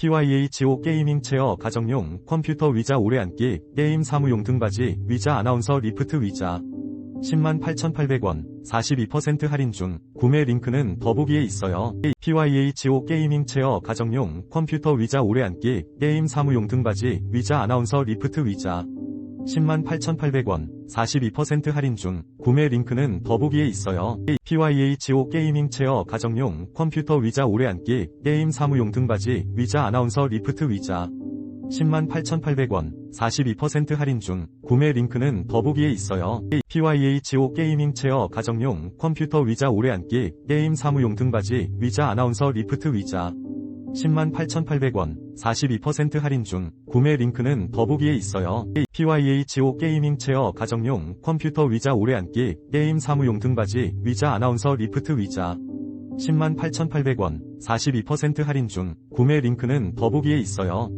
PYHO 게이밍 체어 가정용 컴퓨터 위자 오래 앉기 게임 사무용 등받이 위자 아나운서 리프트 위자 108,800원 42% 할인 중 구매 링크는 더보기에 있어요. PYHO 게이밍 체어 가정용 컴퓨터 위자 오래 앉기 게임 사무용 등받이 위자 아나운서 리프트 위자 108,800원 42% 할인 중 구매 링크는 더보기에 있어요. PYHO 게이밍 체어 가정용 컴퓨터 위자 오래 앉기 게임 사무용 등받이 위자 아나운서 리프트 위자 108,800원 42% 할인 중 구매 링크는 더보기에 있어요. PYHO 게이밍 체어 가정용 컴퓨터 위자 오래 앉기 게임 사무용 등받이 위자 아나운서 리프트 위자 108,800원 42% 할인 중 구매 링크는 더보기에 있어요. PYHO 게이밍 체어 가정용 컴퓨터 위자 오래 앉기 게임 사무용 등받이 위자 아나운서 리프트 위자 108,800원 42% 할인 중 구매 링크는 더보기에 있어요.